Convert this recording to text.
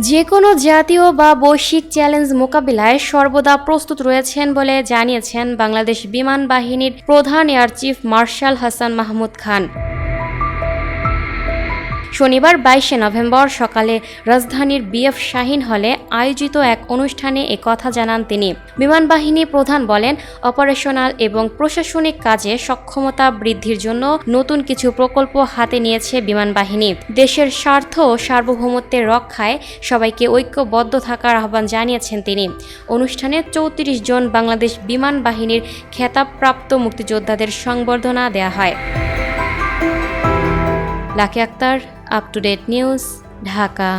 যে কোনো জাতীয় বা বৈশ্বিক চ্যালেঞ্জ মোকাবিলায় সর্বদা প্রস্তুত রয়েছেন বলে জানিয়েছেন বাংলাদেশ বিমান বাহিনীর প্রধান air chief marshal Hasan Mahmud Khan. শনিবার বাইশে নভেম্বর সকালে রাজধানীর বিএফ শাহিন হলে আয়োজিত এক অনুষ্ঠানে এ কথা জানান তিনি। বিমান বাহিনী প্রধান বলেন, অপারেশনাল এবং প্রশাসনিক কাজে সক্ষমতা বৃদ্ধির জন্য নতুন কিছু প্রকল্প হাতে নিয়েছে বিমান বাহিনী। দেশের স্বার্থ ও সার্বভৌমত্বের রক্ষায় সবাইকে ঐক্যবদ্ধ থাকার আহ্বান জানিয়েছেন তিনি। অনুষ্ঠানে চৌত্রিশ জন বাংলাদেশ বিমান বাহিনীর খেতাবপ্রাপ্ত মুক্তিযোদ্ধাদের সংবর্ধনা দেয়া হয়। Lucky Akter up to date news Dhaka